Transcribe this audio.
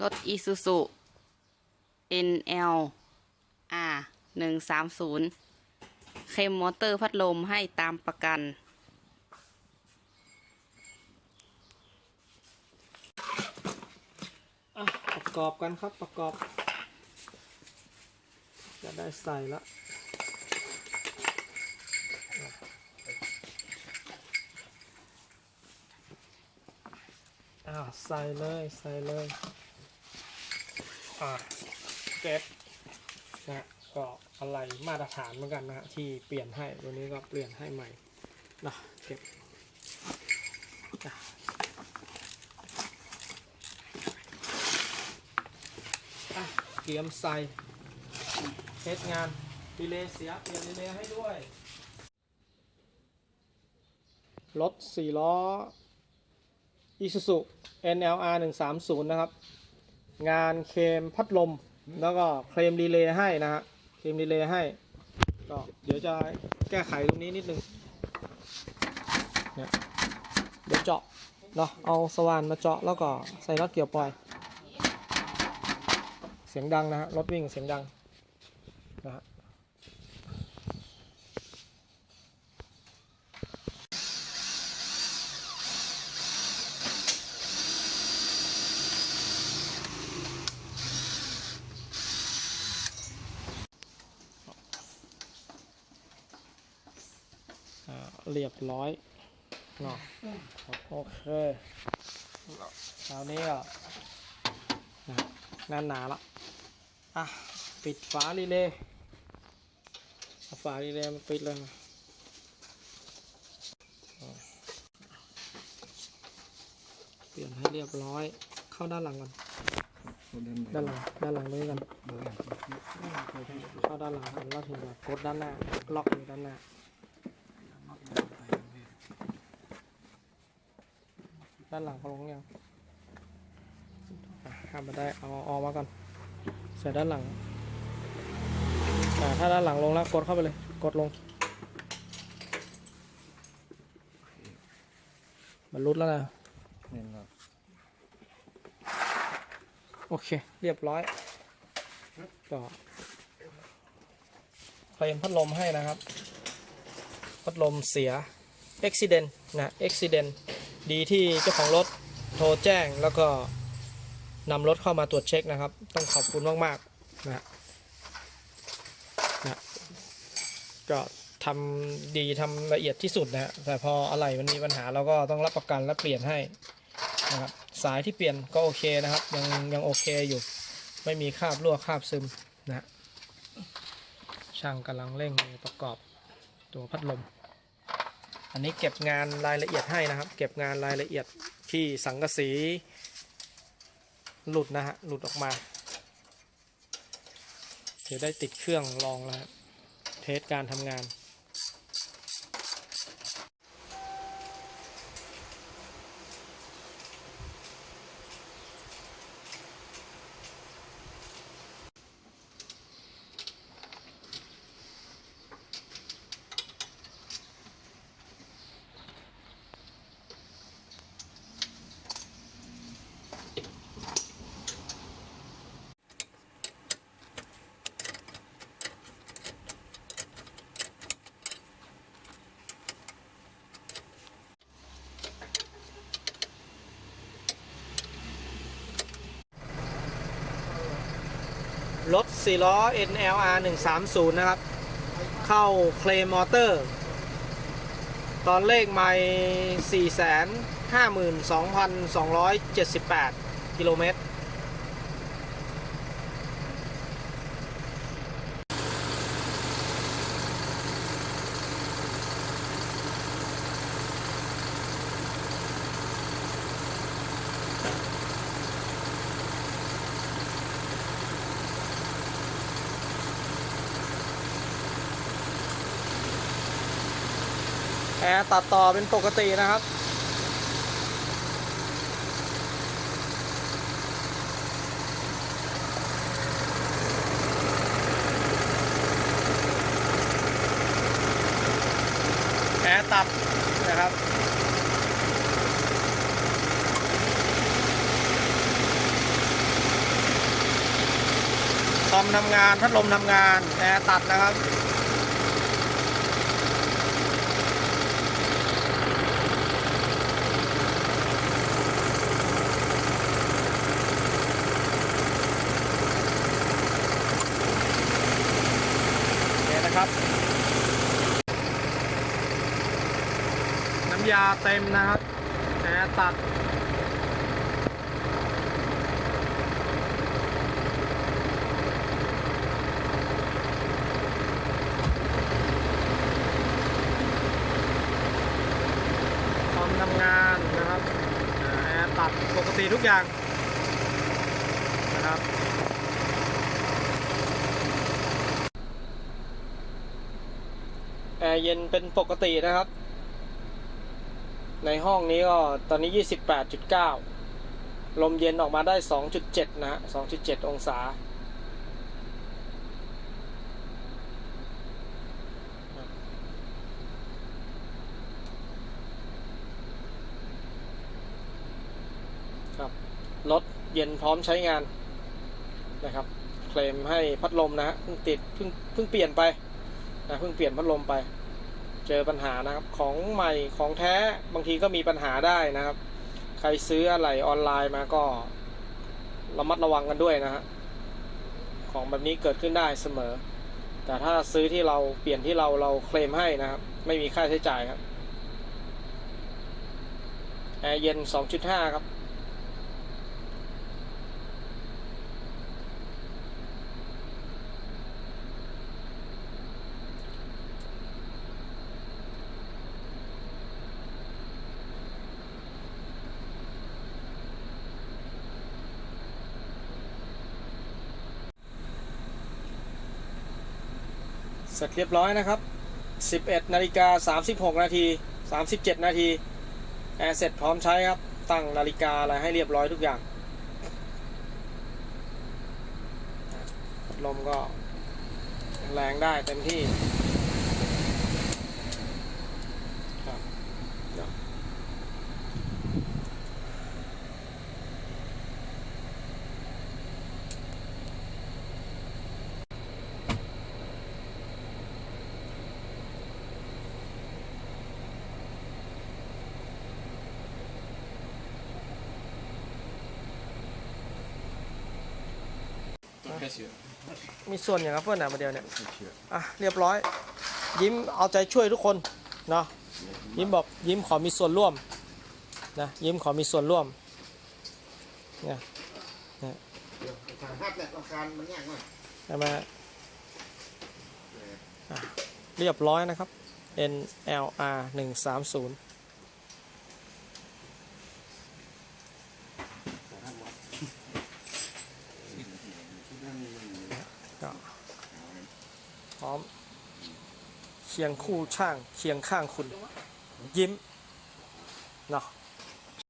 รถ Isuzu NL R หนึ่งสามศูนย์เคลมมอเตอร์พัดลมให้ตามประกัน อะ ประกอบกันครับประกอบ จะได้ใส่ละอ่าใส่เลย ใส่เลย อ่าเก็บนะก็อะไรมาตรฐานเหมือนกันนะฮะที่เปลี่ยนให้ตัวนี้ก็เปลี่ยนให้ใหม่นะเก็บอะเตรียมใส่เทสงานดีเลย์เสียเปลี่ยนดีเลย์ให้ด้วยรถ4ล้อ Isuzu NLR 130 นะครับ งานเคลมพัดลม แล้วก็เคลมดีเลย์ให้นะฮะเคลมดีเลย์ให้ ก็เดี๋ยวจะแก้ไขตรงนี้นิดนึงเนี่ยเดี๋ยวเจาะเนาะเอาสว่านมาเจาะแล้วก็ใส่น็อตเกี่ยวปล่อย เสียงดังนะฮะรถวิ่งเสียงดังนะฮะ เรียบร้อยเนาะครับโอเคคราวนี้ก็นะแน่นหนาละอะปิดฝาดีเลยเอาฝาดีเลยมาปิดเลยนะอะเปลี่ยนให้เรียบร้อย เข้าด้านหลังก่อนด้านหลังด้านหลังนี้กันเข้าด้านหลังกันแล้วถึงแบบกดด้านหน้าล็อกอยู่ด้านหน้า ด้านหลังเขาลงยังอะทำมาได้เอาออกมาก่อนใส่ด้านหลังอ่าถ้าด้านหลังลงแล้วกดเข้าไปเลย กดลง มันรุดแล้วนะโอเค เรียบร้อยก็เคลมพัดลมให้นะครับ พัดลมเสีย accident นะ accident ดีที่เจ้าของรถโทรแจ้งแล้วก็นำรถเข้ามาตรวจเช็คนะครับ ต้องขอบคุณมากๆนะนะก็ทำดีทำละเอียดที่สุดนะฮะแต่พออะไรมันมีปัญหาเราก็ต้องรับประกันและเปลี่ยนให้นะครับสายที่เปลี่ยนก็โอเคนะครับ ยังยังโอเคอยู่ ไม่มีคราบรั่วคราบซึมนะช่างกำลังเร่งประกอบตัวพัดลม อันนี้เก็บงานรายละเอียดให้นะครับ เก็บงานรายละเอียดที่สังกะสี หลุดนะฮะหลุดออกมาเดี๋ยวได้ติดเครื่องลองแล้วฮะเทสการทำงาน รถ4ล้อ NLR 130 นะครับ เข้าเคลมมอเตอร์ ตอนเลขไม่ 452,278 กิโลเมตร Thank you. แอร์ตัดต่อเป็นปกตินะครับ แอร์ตัดนะครับอมทำงานพัดลมทำงาน แอร์ตัดนะครับ เนะครับ น้ำยาเต็มนะครับแอตัด คอมทำงานนะครับแอร์ตัดปกติทุกอย่างนะครับ แอ ร์เย็นเป็นปกตินะครับ ในห้องนี้ก็ตอนนี้ 28.9 ลมเย็นออกมาได้ 2.7 นะฮะ 2.7 องศา ครับ รถเย็นพร้อมใช้งานนะครับเคลมให้พัดลมนะฮะเพิ่งติดเพิ่งเพิ่งเปลี่ยนไปนะเพิ่งเปลี่ยนพัดลมไป เจอปัญหานะครับของใหม่ของแท้บางทีก็มีปัญหาได้นะครับ ใครซื้ออะไรออนไลน์มาก็ระมัดระวังกันด้วยนะฮะของแบบนี้เกิดขึ้นได้เสมอ แต่ถ้าซื้อที่เราเปลี่ยนที่เราเราเคลมให้นะครับ ไม่มีค่าใช้จ่ายครับแอร์เย็น 2.5 ครับ เสร็จเรียบร้อยนะครับ 11นาฬิกา36 นาที 37 นาที แอร์เสร็จพร้อมใช้ครับ ตั้งนาฬิกาอะไรให้เรียบร้อยทุกอย่างลมก็แรงได้เต็มที่ครับเดี๋ยว มีส่วนอย่างครับเพื่อนอะมาเดียวเนี่ยอะเรียบร้อย ยิ้มเอาใจช่วยทุกคนเนาะยิ้มบอกยิ้มขอมีส่วนร่วมนะยิ้มขอมีส่วนร่วมเนี่ยถ่ายภาพแบบอาคารมันยากมากใช่ไหมฮะอะเรียบร้อยนะครับ NLR 130ก็พร้อม เคียงคู่ช่าง เคียงข้างคุณ ยิ้มเนาะ